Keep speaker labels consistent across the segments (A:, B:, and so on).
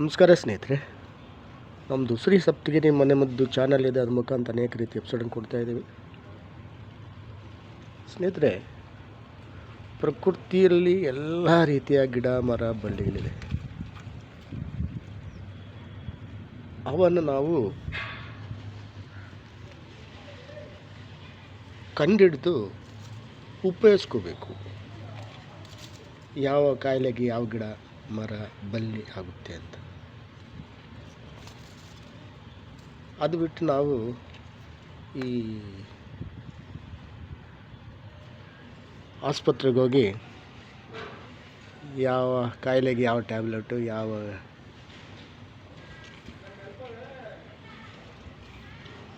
A: ನಮಸ್ಕಾರ ಸ್ನೇಹಿತರೆ. ನಮ್ಮದು ಶ್ರೀ ಸಪ್ತಗಿರಿ ಮನೆ ಮದ್ದು ಚಾನಲ್ ಇದೆ, ಅದ್ರ ಮುಖಾಂತರ ಅನೇಕ ರೀತಿ ಎಪಿಸೋಡನ್ನು ಕೊಡ್ತಾ ಇದ್ದೀವಿ. ಸ್ನೇಹಿತರೆ, ಪ್ರಕೃತಿಯಲ್ಲಿ ಎಲ್ಲ ರೀತಿಯ ಗಿಡ, ಮರ ಬಳ್ಳಿಗಳಿದೆ ಅವನ್ನು ನಾವು ಕಂಡಿಡಿದು ಉಪಯೋಗಿಸ್ಕೋಬೇಕು. ಯಾವ ಕಾಯಿಲೆಗೆ ಯಾವ ಗಿಡ, ಮರ ಬಲ್ಲಿ ಆಗುತ್ತೆ ಅಂತ. ಅದು ಬಿಟ್ಟು ನಾವು ಈ ಆಸ್ಪತ್ರೆಗೆ ಹೋಗಿ ಯಾವ ಕಾಯಿಲೆಗೆ ಯಾವ ಟ್ಯಾಬ್ಲೆಟು, ಯಾವ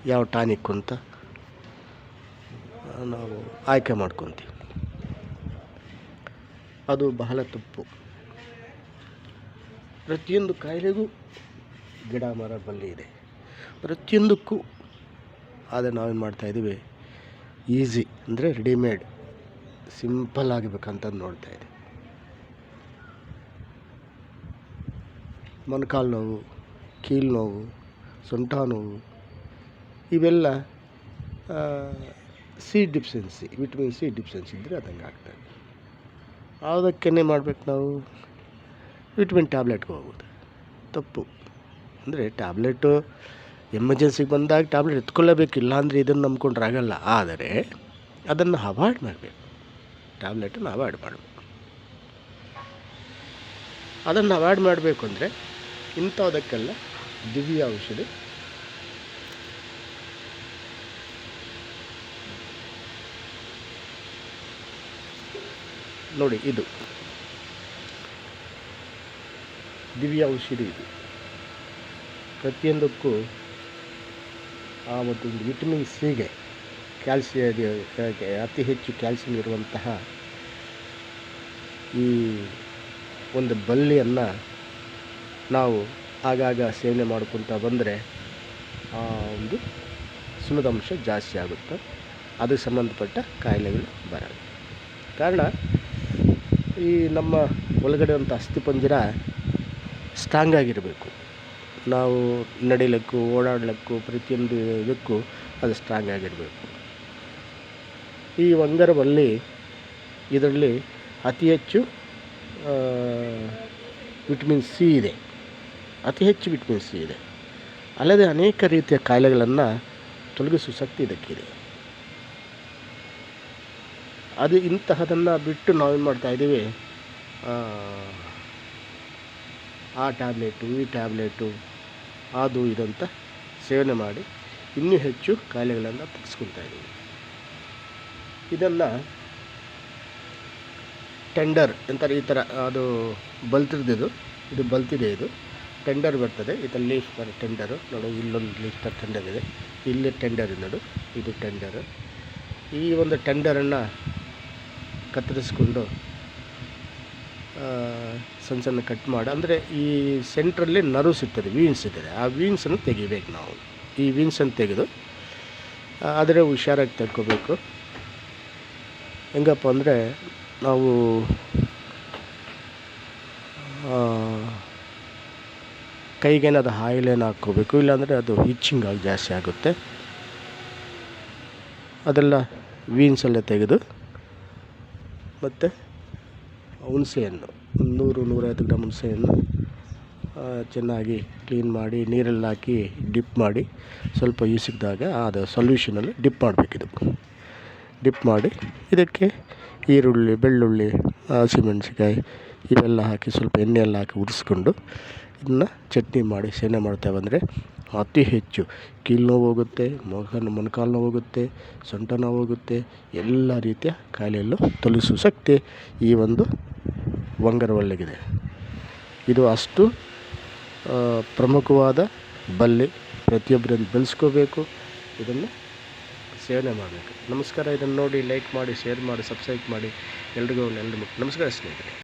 A: ಯಾವ ಟಾನಿಕ್ ಅಂತ ನಾವು ಆಯ್ಕೆ ಮಾಡ್ಕೊತೀವಿ. ಅದು ಬಹಳ ತಪ್ಪು. ಪ್ರತಿಯೊಂದು ಕಾಯಿಲೆಗೂ ಗಿಡ ಮರ ಬಲ್ಲಿ ಇದೆ. ಪ್ರತಿಯೊಂದಕ್ಕೂ. ಆದರೆ ನಾವೇನು ಮಾಡ್ತಾಯಿದ್ದೀವಿ ಈಸಿ ಅಂದರೆ ರೆಡಿಮೇಡ್, ಸಿಂಪಲ್ ಆಗಬೇಕಂತ ನೋಡ್ತಾ ಇದೆ ಮೊಣಕಾಲು ನೋವು, ಕೀಲು ನೋವು, ಸೊಂಟ ನೋವು, ಇವೆಲ್ಲ C deficiency vitamin C deficiency ಇದ್ದರೆ ಅದಂಗೆ ಆಗ್ತದೆ ಅದಕ್ಕೇನೆ ಮಾಡಬೇಕು ನಾವು? ವಿಟಮಿನ್ ಟ್ಯಾಬ್ಲೆಟ್ಗೆ ಹೋಗೋದು ತಪ್ಪು. ಅಂದರೆ ಟ್ಯಾಬ್ಲೆಟು ಎಮರ್ಜೆನ್ಸಿಗೆ ಬಂದಾಗ ಟ್ಯಾಬ್ಲೆಟ್ ಎತ್ಕೊಳ್ಳೇಬೇಕು, ಇಲ್ಲಾಂದರೆ ಇದನ್ನು ನಂಬ್ಕೊಂಡ್ರೆ ಆಗಲ್ಲ. ಆದರೆ ಅದನ್ನು ಅವಾಯ್ಡ್ ಮಾಡಬೇಕು. ಟ್ಯಾಬ್ಲೆಟನ್ನು ಅವಾಯ್ಡ್ ಮಾಡಬೇಕು. ಅದನ್ನು ಅವಾಯ್ಡ್ ಮಾಡಬೇಕು ಅಂದರೆ ಇಂಥದಕ್ಕೆಲ್ಲ ದಿವ್ಯ ಔಷಧಿ. ನೋಡಿ, ಇದು. ದಿವ್ಯ ಔಷಧಿ ಇದು. ಪ್ರತಿಯೊಂದಕ್ಕೂ ಆ ಒಂದು ವಿಟಮಿನ್ ಸಿಗೆ. ಕ್ಯಾಲ್ಸಿಯಂ ಅತಿ ಹೆಚ್ಚು ಕ್ಯಾಲ್ಸಿಯಂ ಇರುವಂತಹ ಈ ಒಂದು ಬಳ್ಳಿಯನ್ನು ನಾವು ಆಗಾಗ ಸೇವನೆ ಮಾಡ್ಕೊತ ಬಂದರೆ ಆ ಒಂದು ಸುಣ್ಣದಂಶ ಜಾಸ್ತಿ ಆಗುತ್ತೆ. ಅದಕ್ಕೆ ಸಂಬಂಧಪಟ್ಟ ಕಾಯಿಲೆಗಳು ಬರಲ್ಲ. ಕಾರಣ ಈ ನಮ್ಮ ಒಳಗಡೆ ಅಂತ ಅಸ್ಥಿಪಂಜರ ಸ್ಟ್ರಾಂಗ್ ಆಗಿರಬೇಕು. ನಾವು ನಡಿಲಿಕ್ಕೂ ಓಡಾಡಲಿಕ್ಕೂ, ಪ್ರತಿಯೊಂದು ಇದಕ್ಕೂ ಅದು ಸ್ಟ್ರಾಂಗ್ ಆಗಿರಬೇಕು. ಈ ಒಂಗರವಲ್ಲಿ ಇದರಲ್ಲಿ ಅತಿ ಹೆಚ್ಚು ವಿಟಮಿನ್ ಸಿ ಇದೆ. ಅತಿ ಹೆಚ್ಚು ವಿಟಮಿನ್ ಸಿ ಇದೆ. ಅಲ್ಲದೆ ಅನೇಕ ರೀತಿಯ ಕಾಯಿಲೆಗಳನ್ನು ತೊಲಗಿಸುವ ಶಕ್ತಿ ಇದಕ್ಕಿದೆ. ಅದು ಇಂತಹದನ್ನು ಬಿಟ್ಟು ನಾವೇನು ಮಾಡ್ತಾಯಿದ್ದೀವಿ ಆ ಟ್ಯಾಬ್ಲೆಟು ಈ ಟ್ಯಾಬ್ಲೆಟು ಅದು ಇದಂತ ಸೇವನೆ ಮಾಡಿ ಇನ್ನೂ ಹೆಚ್ಚು ಕಾಯಿಲೆಗಳನ್ನು ತಪ್ಪಿಸ್ಕೊಳ್ತಾ ಇದ್ದೀವಿ. ಇದನ್ನು ಟೆಂಡರ್ ಅಂತಾರೆ ಈ ಥರ ಅದು ಬಲ್ತಿರ್ದಿದು ಇದು ಬಲ್ತಿದೆ ಇದು. ಟೆಂಡರ್ ಬರ್ತದೆ, ಇದರಲ್ಲಿ ಲೀಫ್ ಥರ ಟೆಂಡರು, ನೋಡು ಇಲ್ಲೊಂದು ಲೀಫ್ ಟೆಂಡರ್ ಇದೆ. ಇಲ್ಲಿ ಟೆಂಡರ್ ನೋಡು, ಇದು ಟೆಂಡರು. ಈ ಒಂದು ಟೆಂಡರನ್ನು ಕತ್ತರಿಸ್ಕೊಂಡು ಸಣ್ಣ ಸಣ್ಣ ಕಟ್ ಮಾಡಿ. ಅಂದರೆ ಈ ಸೆಂಟ್ರಲ್ಲಿ ನರ್ವ್ಸ್ ಇರ್ತದೆ ವೀನ್ಸ್ ಇರ್ತದೆ ಆ ವೀನ್ಸನ್ನು ತೆಗಿಬೇಕು ನಾವು. ಈ ವೀನ್ಸನ್ನು ತೆಗೆದು ಆದರೆ ಹುಷಾರಾಗಿ ತೆಗ್ಕೋಬೇಕು ಹೆಂಗಪ್ಪ ಅಂದರೆ ನಾವು ಕೈಗೇನಾದ್ರು ಆಯಿಲೇನು ಹಾಕ್ಕೋಬೇಕು, ಇಲ್ಲಾಂದರೆ ಅದು ಹಿಚ್ಚಿಂಗ್ ಆಗಿ ಜಾಸ್ತಿ ಆಗುತ್ತೆ. ಅದೆಲ್ಲ ವೀನ್ಸ್ ಎಲ್ಲ ತೆಗೆದು, ಮತ್ತು ಹುಣಸೆಹಣ್ಣು. ಒಂದು ನೂರು ನೂರೈವತ್ತು ಗ್ರಾಮ್ ಹುಣಸೆಹಣ್ಣು ಚೆನ್ನಾಗಿ ಕ್ಲೀನ್ ಮಾಡಿ, ನೀರಲ್ಲಿ ಹಾಕಿ ಡಿಪ್ ಮಾಡಿ, ಸ್ವಲ್ಪ ಈಸಿದಾಗ ಅದು ಸೊಲ್ಯೂಷನಲ್ಲಿ ಡಿಪ್ ಮಾಡಬೇಕಿದು ಡಿಪ್ ಮಾಡಿ, ಇದಕ್ಕೆ ಈರುಳ್ಳಿ, ಬೆಳ್ಳುಳ್ಳಿ ಹಸಿಮೆಣ್ಸಿಕಾಯಿ ಇವೆಲ್ಲ ಹಾಕಿ ಸ್ವಲ್ಪ ಎಣ್ಣೆಲ್ಲ ಹಾಕಿ ಉರಿಸ್ಕೊಂಡು ಇದನ್ನ ಚಟ್ನಿ ಮಾಡಿ, ಸೇವನೆ ಮಾಡ್ತಾ ಬಂದರೆ ಅತಿ ಹೆಚ್ಚು. ಕೀಲು ನೋವು ಹೋಗುತ್ತೆ ಮೊಗ ಮೊಣ್ಕಾಲು ನೋವು ಹೋಗುತ್ತೆ ಸೊಂಟ ನೋವು ಹೋಗುತ್ತೆ, ಎಲ್ಲ ರೀತಿಯ ಕಾಯಿಲೆಯಲ್ಲೂ ತೊಲಗಿಸುವ ಶಕ್ತಿ ಈ ಒಂದು ಒಂಗರವಳ್ಳಿಗಿದೆ ಇದು ಅಷ್ಟು ಪ್ರಮುಖವಾದ ಬಳ್ಳಿ ಪ್ರತಿಯೊಬ್ಬರನ್ನು ಬೆಳೆಸ್ಕೋಬೇಕು. ಇದನ್ನು ಸೇವನೆ ಮಾಡಬೇಕು. ನಮಸ್ಕಾರ. ಇದನ್ನು ನೋಡಿ ಲೈಕ್ ಮಾಡಿ, ಶೇರ್ ಮಾಡಿ, ಸಬ್ಸ್ಕ್ರೈಬ್ ಮಾಡಿ. ಎಲ್ರಿಗೂ ಎಲ್ರಿಗೂ ನಮಸ್ಕಾರ ಸ್ನೇಹಿತರೆ.